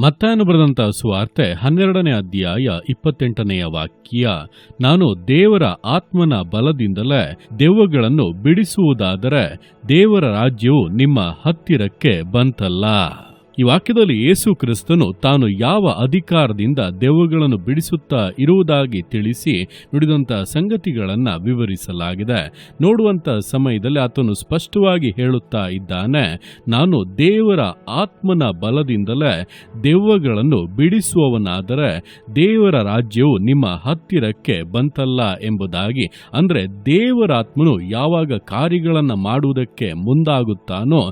ಮತ್ತಾಯನು ಬರೆದಂತಹ ಸುವಾರ್ತೆ ಹನ್ನೆರಡನೇ ಅಧ್ಯಾಯ ಇಪ್ಪತ್ತೆಂಟನೆಯ ವಾಕ್ಯ. ನಾನು ದೇವರ ಆತ್ಮನ ಬಲದಿಂದಲೇ ದೆವ್ವಗಳನ್ನು ಬಿಡಿಸುವುದಾದರೆ ದೇವರ ರಾಜ್ಯವು ನಿಮ್ಮ ಹತ್ತಿರಕ್ಕೆ ಬಂತಲ್ಲ. ಈ ವಾಕ್ಯದಲ್ಲಿ ಯೇಸು ಕ್ರಿಸ್ತನು ತಾನು ಯಾವ ಅಧಿಕಾರದಿಂದ ದೆವ್ವಗಳನ್ನು ಬಿಡಿಸುತ್ತಾ ಇರುವುದಾಗಿ ತಿಳಿಸಿ ನುಡಿದಂಥ ಸಂಗತಿಗಳನ್ನು ವಿವರಿಸಲಾಗಿದೆ. ನೋಡುವಂತ ಸಮಯದಲ್ಲಿ ಆತನು ಸ್ಪಷ್ಟವಾಗಿ ಹೇಳುತ್ತಾ ಇದ್ದಾನೆ, ನಾನು ದೇವರ ಆತ್ಮನ ಬಲದಿಂದಲೇ ದೆವ್ವಗಳನ್ನು ಬಿಡಿಸುವವನಾದರೆ ದೇವರ ರಾಜ್ಯವು ನಿಮ್ಮ ಹತ್ತಿರಕ್ಕೆ ಬಂತಲ್ಲ ಎಂಬುದಾಗಿ, ಅಂದ್ರೆ ದೇವರಾತ್ಮನು ಯಾವಾಗ ಕಾರ್ಯಗಳನ್ನು ಮಾಡುವುದಕ್ಕೆ ಮುಂದಾಗುತ್ತಾನೋ,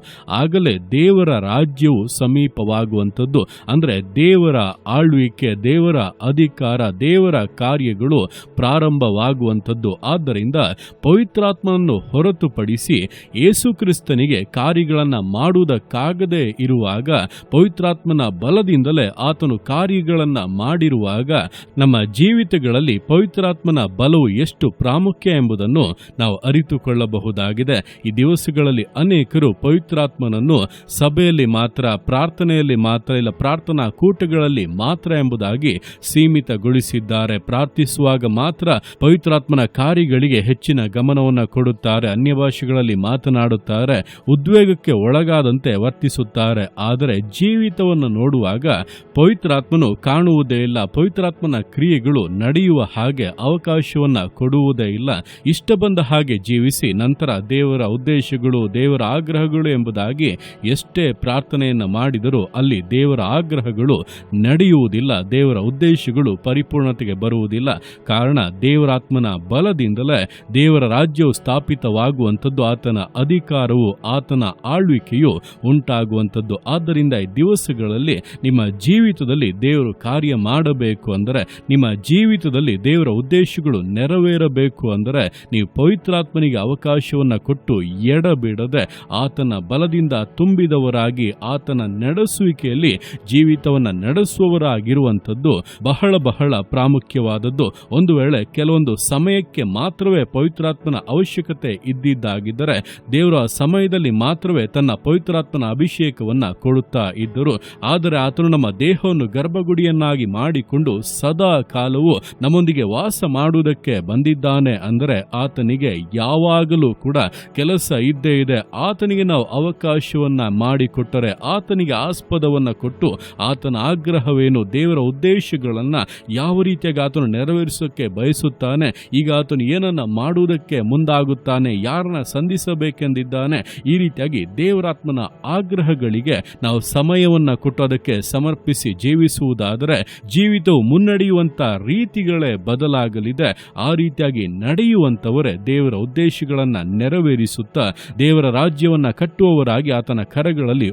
ಆಗಲೇ ದೇವರ ರಾಜ್ಯವು ಸಮೀಪವಾಗುವಂಥದ್ದು. ಅಂದ್ರೆ ದೇವರ ಆಳ್ವಿಕೆ, ದೇವರ ಅಧಿಕಾರ, ದೇವರ ಕಾರ್ಯಗಳು ಪ್ರಾರಂಭವಾಗುವಂಥದ್ದು. ಆದ್ದರಿಂದ ಪವಿತ್ರಾತ್ಮನನ್ನು ಹೊರತುಪಡಿಸಿ ಯೇಸುಕ್ರಿಸ್ತನಿಗೆ ಕಾರ್ಯಗಳನ್ನು ಮಾಡುವುದಕ್ಕಾಗದೇ ಇರುವಾಗ, ಪವಿತ್ರಾತ್ಮನ ಬಲದಿಂದಲೇ ಆತನು ಕಾರ್ಯಗಳನ್ನು ಮಾಡಿರುವಾಗ, ನಮ್ಮ ಜೀವಿತಗಳಲ್ಲಿ ಪವಿತ್ರಾತ್ಮನ ಬಲವು ಎಷ್ಟು ಪ್ರಾಮುಖ್ಯ ಎಂಬುದನ್ನು ನಾವು ಅರಿತುಕೊಳ್ಳಬಹುದಾಗಿದೆ. ಈ ದಿವಸಗಳಲ್ಲಿ ಅನೇಕರು ಪವಿತ್ರಾತ್ಮನನ್ನು ಸಭೆಯಲ್ಲಿ ಮಾತ್ರ ಪ್ರಾರ್ಥನೆಯಲ್ಲಿ ಮಾತ್ರ ಇಲ್ಲ, ಪ್ರಾರ್ಥನಾ ಕೂಟಗಳಲ್ಲಿ ಮಾತ್ರ ಎಂಬುದಾಗಿ ಸೀಮಿತಗೊಳಿಸಿದ್ದಾರೆ. ಪ್ರಾರ್ಥಿಸುವಾಗ ಮಾತ್ರ ಪವಿತ್ರಾತ್ಮನ ಕಾರ್ಯಗಳಿಗೆ ಹೆಚ್ಚಿನ ಗಮನವನ್ನು ಕೊಡುತ್ತಾರೆ. ಅನ್ಯ ಭಾಷೆಗಳಲ್ಲಿ ಮಾತನಾಡುತ್ತಾರೆ, ಉದ್ವೇಗಕ್ಕೆ ಒಳಗಾದಂತೆ ವರ್ತಿಸುತ್ತಾರೆ. ಆದರೆ ಜೀವಿತವನ್ನು ನೋಡುವಾಗ ಪವಿತ್ರಾತ್ಮನು ಕಾಣುವುದೇ ಇಲ್ಲ, ಪವಿತ್ರಾತ್ಮನ ಕ್ರಿಯೆಗಳು ನಡೆಯುವ ಹಾಗೆ ಅವಕಾಶವನ್ನ ಕೊಡುವುದೇ ಇಲ್ಲ. ಇಷ್ಟ ಬಂದ ಹಾಗೆ ಜೀವಿಸಿ, ನಂತರ ದೇವರ ಉದ್ದೇಶಗಳು, ದೇವರ ಆಗ್ರಹಗಳು ಎಂಬುದಾಗಿ ಎಷ್ಟೇ ಪ್ರಾರ್ಥನೆಯನ್ನು ಮಾಡಿದರೂ ಅಲ್ಲಿ ದೇವರ ಆಗ್ರಹಗಳು ನಡೆಯುವುದಿಲ್ಲ, ದೇವರ ಉದ್ದೇಶಗಳು ಪರಿಪೂರ್ಣತೆಗೆ ಬರುವುದಿಲ್ಲ. ಕಾರಣ ದೇವರಾತ್ಮನ ಬಲದಿಂದಲೇ ದೇವರ ರಾಜ್ಯವು ಸ್ಥಾಪಿತವಾಗುವಂಥದ್ದು, ಆತನ ಅಧಿಕಾರವು ಆತನ ಆಳ್ವಿಕೆಯು ಉಂಟಾಗುವಂಥದ್ದು. ಆದ್ದರಿಂದ ಈ ದಿವಸಗಳಲ್ಲಿ ನಿಮ್ಮ ಜೀವಿತದಲ್ಲಿ ದೇವರು ಕಾರ್ಯ ಮಾಡಬೇಕು ಅಂದರೆ, ನಿಮ್ಮ ಜೀವಿತದಲ್ಲಿ ದೇವರ ಉದ್ದೇಶಗಳು ನೆರವೇರಬೇಕು ಅಂದರೆ, ನೀವು ಪವಿತ್ರಾತ್ಮನಿಗೆ ಅವಕಾಶವನ್ನು ಕೊಟ್ಟು ಎಡಬಿಡದೆ ಆತನ ಬಲದಿಂದ ತುಂಬಿದವರಾಗಿ ಆತನ ನಡೆಸುವಿಕೆಯಲ್ಲಿ ಜೀವಿತವನ್ನು ನಡೆಸುವವರಾಗಿರುವಂಥದ್ದು ಬಹಳ ಬಹಳ ಪ್ರಾಮುಖ್ಯವಾದದ್ದು. ಒಂದು ವೇಳೆ ಕೆಲವೊಂದು ಸಮಯಕ್ಕೆ ಮಾತ್ರವೇ ಪವಿತ್ರಾತ್ಮನ ಅವಶ್ಯಕತೆ ಇದ್ದಿದ್ದಾಗಿದ್ದರೆ ದೇವರು ಸಮಯದಲ್ಲಿ ಮಾತ್ರವೇ ತನ್ನ ಪವಿತ್ರಾತ್ಮನ ಅಭಿಷೇಕವನ್ನ ಕೊಡುತ್ತಾ ಇದ್ದರು. ಆದರೆ ಆತನು ನಮ್ಮ ದೇಹವನ್ನು ಗರ್ಭಗುಡಿಯನ್ನಾಗಿ ಮಾಡಿಕೊಂಡು ಸದಾ ಕಾಲವು ನಮ್ಮೊಂದಿಗೆ ವಾಸ ಮಾಡುವುದಕ್ಕೆ ಬಂದಿದ್ದಾನೆ ಅಂದರೆ ಆತನಿಗೆ ಯಾವಾಗಲೂ ಕೂಡ ಕೆಲಸ ಇದ್ದೇ ಇದೆ. ಆತನಿಗೆ ನಾವು ಅವಕಾಶವನ್ನ ಮಾಡಿಕೊಟ್ಟರೆ ಆತನಿಗೆ ಆಸ್ಪದವನ್ನ ಕೊಟ್ಟು ಆತನ ಆಗ್ರಹವೇನು ದೇವರ ಉದ್ದೇಶಗಳನ್ನು ಯಾವ ರೀತಿಯಾಗಿ ಆತನು ನೆರವೇರಿಸೋಕ್ಕೆ ಬಯಸುತ್ತಾನೆ, ಈಗ ಆತನು ಏನನ್ನು ಮಾಡುವುದಕ್ಕೆ ಮುಂದಾಗುತ್ತಾನೆ, ಯಾರನ್ನ ಸಂಧಿಸಬೇಕೆಂದಿದ್ದಾನೆ, ಈ ರೀತಿಯಾಗಿ ದೇವರಾತ್ಮನ ಆಗ್ರಹಗಳಿಗೆ ನಾವು ಸಮಯವನ್ನು ಕೊಟ್ಟು ಅದಕ್ಕೆ ಸಮರ್ಪಿಸಿ ಜೀವಿಸುವುದಾದರೆ ಜೀವಿತವು ಮುನ್ನಡೆಯುವಂಥ ರೀತಿಗಳೇ ಬದಲಾಗಲಿದೆ, ಆ ರೀತಿಯಾಗಿ ನಡೆಯುವಂಥವರೇ ದೇವರ ಉದ್ದೇಶಗಳನ್ನು ನೆರವೇರಿಸುತ್ತಾ ದೇವರ ರಾಜ್ಯವನ್ನು ಕಟ್ಟುವವರಾಗಿ ಆತನ ಕರಗಳಲ್ಲಿ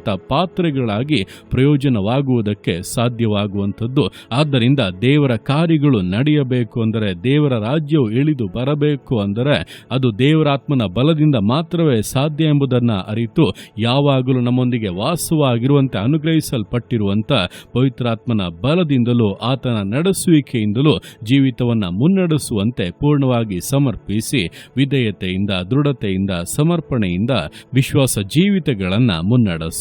ಉಪಯೋಗವಾಗುವಂತ ಪಾತ್ರೆಗಳಾಗಿ ಪ್ರಯೋಜನವಾಗುವುದಕ್ಕೆ ಸಾಧ್ಯವಾಗುವಂಥದ್ದು. ಆದ್ದರಿಂದ ದೇವರ ಕಾರ್ಯಗಳು ನಡೆಯಬೇಕು ಅಂದರೆ ದೇವರ ರಾಜ್ಯವು ಇಳಿದು ಬರಬೇಕು ಅಂದರೆ ಅದು ದೇವರಾತ್ಮನ ಬಲದಿಂದ ಮಾತ್ರವೇ ಸಾಧ್ಯ ಎಂಬುದನ್ನು ಅರಿತು ಯಾವಾಗಲೂ ನಮ್ಮೊಂದಿಗೆ ವಾಸವಾಗಿರುವಂತೆ ಅನುಗ್ರಹಿಸಲ್ಪಟ್ಟಿರುವಂಥ ಪವಿತ್ರಾತ್ಮನ ಬಲದಿಂದಲೂ ಆತನ ನಡೆಸುವಿಕೆಯಿಂದಲೂ ಜೀವಿತವನ್ನು ಮುನ್ನಡೆಸುವಂತೆ ಪೂರ್ಣವಾಗಿ ಸಮರ್ಪಿಸಿ ವಿಧೇಯತೆಯಿಂದ ದೃಢತೆಯಿಂದ ಸಮರ್ಪಣೆಯಿಂದ ವಿಶ್ವಾಸ ಜೀವಿತಗಳನ್ನ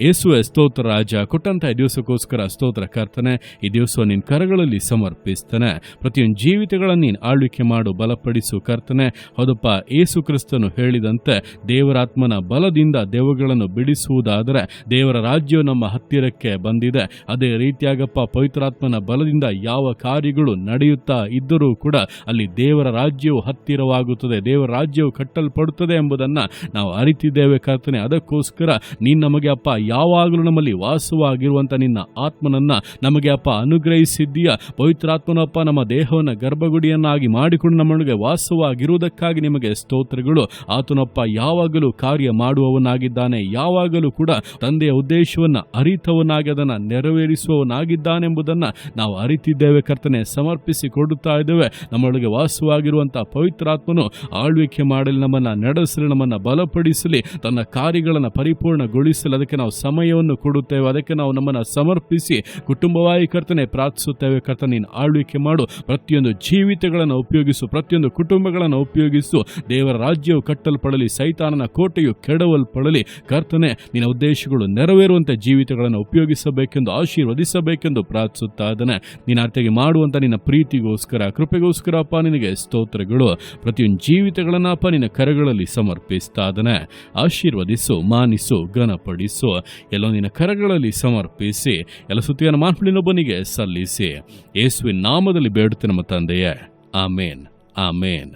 ಯೇಸುವೆ ಸ್ತೋತ್ರ ರಾಜ, ಕೊಟ್ಟಂತಹ ದಿವಸಕ್ಕೋಸ್ಕರ ಸ್ತೋತ್ರ ಕರ್ತನೆ, ಈ ದಿವಸ ನಿನ್ನ ಕರಗಳಲ್ಲಿ ಸಮರ್ಪಿಸ್ತಾನೆ. ಪ್ರತಿಯೊಂದು ಜೀವಿತಗಳನ್ನು ನೀನು ಆಳ್ವಿಕೆ ಮಾಡು, ಬಲಪಡಿಸು ಕರ್ತನೆ. ಹೌದಪ್ಪ, ಏಸು ಕ್ರಿಸ್ತನು ಹೇಳಿದಂತೆ ದೇವರಾತ್ಮನ ಬಲದಿಂದ ದೇವಗಳನ್ನು ಬಿಡಿಸುವುದಾದರೆ ದೇವರ ರಾಜ್ಯವು ನಮ್ಮ ಹತ್ತಿರಕ್ಕೆ ಬಂದಿದೆ. ಅದೇ ರೀತಿಯಾಗಪ್ಪ, ಪವಿತ್ರಾತ್ಮನ ಬಲದಿಂದ ಯಾವ ಕಾರ್ಯಗಳು ನಡೆಯುತ್ತಾ ಇದ್ದರೂ ಕೂಡ ಅಲ್ಲಿ ದೇವರ ರಾಜ್ಯವು ಹತ್ತಿರವಾಗುತ್ತದೆ, ದೇವರ ರಾಜ್ಯವು ಕಟ್ಟಲ್ಪಡುತ್ತದೆ ಎಂಬುದನ್ನು ನಾವು ಅರಿತಿದ್ದೇವೆ ಕರ್ತನೆ. ಅದಕ್ಕೋಸ್ಕರ ನೀನು ನಮಗೆ ಅಪ್ಪ ಯಾವಾಗಲೂ ನಮ್ಮಲ್ಲಿ ವಾಸವಾಗಿರುವಂಥ ನಿನ್ನ ಆತ್ಮನನ್ನ ನಮಗೆ ಅಪ್ಪ ಅನುಗ್ರಹಿಸಿದ್ದೀಯ? ಪವಿತ್ರಾತ್ಮನಪ್ಪ, ನಮ್ಮ ದೇಹವನ್ನು ಗರ್ಭಗುಡಿಯನ್ನಾಗಿ ಮಾಡಿಕೊಂಡು ನಮ್ಮೊಳಗೆ ವಾಸವಾಗಿರುವುದಕ್ಕಾಗಿ ನಿಮಗೆ ಸ್ತೋತ್ರಗಳು. ಆತನಪ್ಪ ಯಾವಾಗಲೂ ಕಾರ್ಯ ಮಾಡುವವನಾಗಿದ್ದಾನೆ, ಯಾವಾಗಲೂ ಕೂಡ ತಂದೆಯ ಉದ್ದೇಶವನ್ನು ಅರಿತವನಾಗಿ ಅದನ್ನು ನೆರವೇರಿಸುವವನಾಗಿದ್ದಾನೆಂಬುದನ್ನು ನಾವು ಅರಿತಿದ್ದೇವೆ. ಕರ್ತನೆ, ಸಮರ್ಪಿಸಿ ಕೊಡುತ್ತಾ ಇದ್ದೇವೆ. ನಮ್ಮೊಳಗೆ ವಾಸವಾಗಿರುವಂಥ ಪವಿತ್ರಾತ್ಮನು ಆಳ್ವಿಕೆ ಮಾಡಲಿ, ನಮ್ಮನ್ನು ನಡೆಸಲಿ, ನಮ್ಮನ್ನು ಬಲಪಡಿಸಲಿ, ತನ್ನ ಕಾರ್ಯಗಳನ್ನು ಪರಿಪೂರ್ಣಗೊಳಿಸಲಿ. ಅದಕ್ಕೆ ನಾವು ಸಮಯವನ್ನು ಕೊಡುತ್ತೇವೆ. ಅದಕ್ಕೆ ನಾವು ನಮ್ಮನ್ನು ಸಮರ್ಪಿಸಿ ಕುಟುಂಬವಾಗಿ ಕರ್ತನೆ ಪ್ರಾರ್ಥಿಸುತ್ತೇವೆ. ಕರ್ತನೆ, ನೀನು ಆಳ್ವಿಕೆ ಮಾಡು. ಪ್ರತಿಯೊಂದು ಜೀವಿತಗಳನ್ನು ಉಪಯೋಗಿಸು. ಪ್ರತಿಯೊಂದು ಕುಟುಂಬಗಳನ್ನು ಉಪಯೋಗಿಸು. ದೇವರ ರಾಜ್ಯವು ಕಟ್ಟಲ್ಪಡಲಿ. ಸೈತಾನನ ಕೋಟೆಯು ಕೆಡವಲ್ಪಡಲಿ. ಕರ್ತನೆ, ನಿನ್ನ ಉದ್ದೇಶಗಳು ನೆರವೇರುವಂತೆ ಜೀವಿತಗಳನ್ನು ಉಪಯೋಗಿಸಬೇಕೆಂದು, ಆಶೀರ್ವದಿಸಬೇಕೆಂದು ಪ್ರಾರ್ಥಿಸುತ್ತಾ ಅದನ್ನು ನಿನ್ನ ಅರ್ಥಗೆ ಮಾಡುವಂಥ ನಿನ್ನ ಪ್ರೀತಿಗೋಸ್ಕರ, ಕೃಪೆಗೋಸ್ಕರ ಅಪ್ಪ, ನಿನಗೆ ಸ್ತೋತ್ರಗಳು. ಪ್ರತಿಯೊಂದು ಜೀವಿತಗಳನ್ನಪ್ಪ ನಿನ್ನ ಕರೆಗಳಲ್ಲಿ ಸಮರ್ಪಿಸ್ತಾ ಅದನ್ನು ಆಶೀರ್ವದಿಸು, ಮಾನಿಸು, ಘನಪಡಿಸು. ಎಲ್ಲೋ ನಿನ್ನ ಕರಗಳಲ್ಲಿ ಸಮರ್ಪಿಸಿ, ಎಲ್ಲ ಸುತ್ತಿಯನ್ನು ಮಾನ್ಪಳಿನೊಬ್ಬನಿಗೆ ಸಲ್ಲಿಸಿ. ಯೇಸುವಿನ ನಾಮದಲ್ಲಿ ಬೇಡುತ್ತೆ ನಮ್ಮ ತಂದೆಯೇ. ಆಮೇನ್. ಆಮೇನ್.